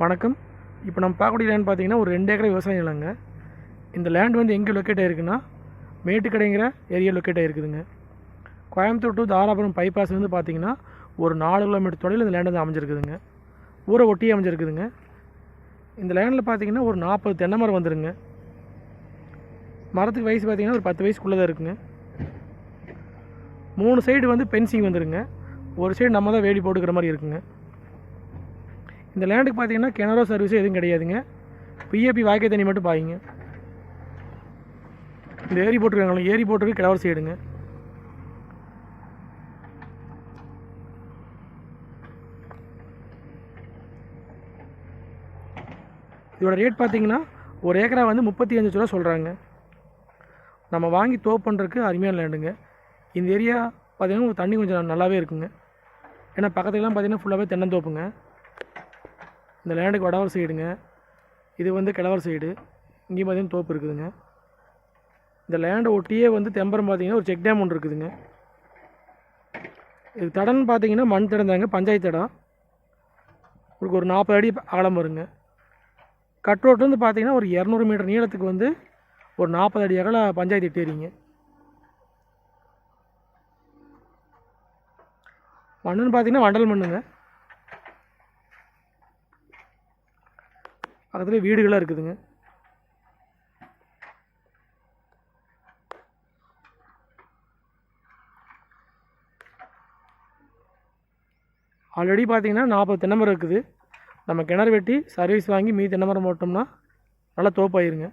வணக்கம். இப்போ நம்ம பார்க்கக்கூடிய லேண்ட் பார்த்தீங்கன்னா ஒரு ரெண்டு ஏக்கர் விவசாய நிலங்க. இந்த லேண்ட் வந்து எங்கே லொக்கேட் ஆகிருக்குன்னா மேட்டுக்கடைங்கிற ஏரியா லொக்கேட் ஆகிருக்குதுங்க கோயம்புத்தூர் டு தாராபுரம் பைபாஸ் வந்து பார்த்தீங்கன்னா ஒரு நாலு கிலோமீட்டர் தொலைவில் இந்த லேண்ட் வந்து அமைஞ்சிருக்குதுங்க. ஊரை ஒட்டி அமைஞ்சிருக்குதுங்க. இந்த லேண்டில் பார்த்தீங்கன்னா ஒரு நாற்பது தென்னை மரம் வந்துருங்க. மரத்துக்கு வயசு பார்த்தீங்கன்னா ஒரு பத்து வயசுக்குள்ளே தான் இருக்குங்க. மூணு சைடு வந்து பென்சிங் வந்துருங்க. ஒரு சைடு நம்ம தான் வேலி போட்டுக்கிற மாதிரி இருக்குங்க. இந்த லேண்டுக்கு பார்த்தீங்கன்னா கிணறோ சர்வீஸோ எதுவும் கிடையாதுங்க. பிஏபி வாய்க்கை தண்ணி மட்டும் பாய்ங்க. இந்த ஏரி போட்டிருக்காங்களே ஏரி போட்டிருக்கு கிழவர் சைடுங்க. இதோட ரேட் பார்த்தீங்கன்னா ஒரு ஏக்கரா வந்து முப்பத்தி அஞ்சு ரூபா சொல்கிறாங்க நம்ம வாங்கி தோப் பண்ணுறதுக்கு அருமையான லேண்டுங்க. இந்த ஏரியா பார்த்தீங்கன்னா தண்ணி கொஞ்சம் நல்லாவே இருக்குங்க. ஏன்னா பக்கத்துலலாம் பார்த்தீங்கன்னா ஃபுல்லாகவே தென்னந்தோப்புங்க. இந்த லேண்டுக்கு வடவர் சைடுங்க. இது வந்து கிழவர் சைடு. இங்கேயும் பார்த்திங்கன்னா தோப்பு இருக்குதுங்க. இந்த லேண்டை ஒட்டியே வந்து தெம்பரம் பார்த்திங்கன்னா ஒரு செக் டேம் ஒன்று இருக்குதுங்க. இது தடம்னு பார்த்தீங்கன்னா மண் தடம் தாங்க பஞ்சாயத்து தடம். உங்களுக்கு ஒரு நாற்பது அடி அகலம் வருங்க. கட் ரோட் வந்து பார்த்தீங்கன்னா ஒரு இரநூறு மீட்டர் நீளத்துக்கு வந்து ஒரு நாற்பது அடி அகல பஞ்சாயத்து எட்டேரிங்க மண்ணுன்னு பார்த்தீங்கன்னா வண்டல் மண்ணுங்க. பக்கத்துலேயே வீடுகளாக இருக்குதுங்க. ஆல்ரெடி பார்த்தீங்கன்னா நாற்பது தென்னைமரம் இருக்குது. நம்ம கிணறு வெட்டி சர்வீஸ் வாங்கி மீதி தென்னமரம் போட்டோம்னா நல்லா தோப்பாயிருங்க.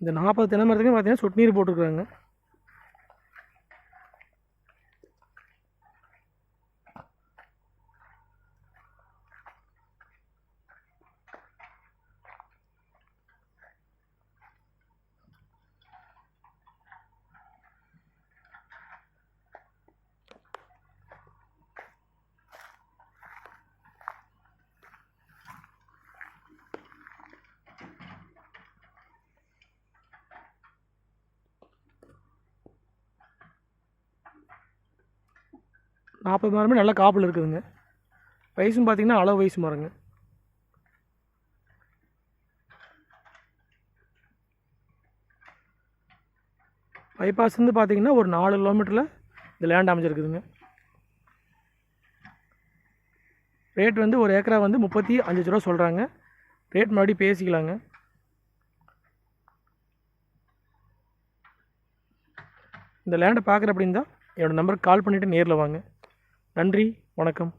இந்த நாற்பது தென்னை மரத்துக்கும் பார்த்தீங்கன்னா சொட்டு நீர் போட்டிருக்குறாங்க. நாற்பது மரமே நல்ல காப்பில் இருக்குதுங்க. வயசும் பார்த்தீங்கன்னா அளவு வயசு மரங்க பைபாஸ் வந்து பார்த்தீங்கன்னா ஒரு நாலு கிலோமீட்டரில் இந்த லேண்ட் அமைஞ்சிருக்குதுங்க. ரேட் வந்து ஒரு ஏக்கரா வந்து முப்பத்தி அஞ்சு ரூபா சொல்கிறாங்க ரேட் மறுபடியும் பேசிக்கலாங்க. இந்த லேண்டை பார்க்குற அப்படின்னு தான் என்னோடய நம்பருக்கு கால் பண்ணிவிட்டு நேரில் வாங்க. நன்றி வணக்கம்.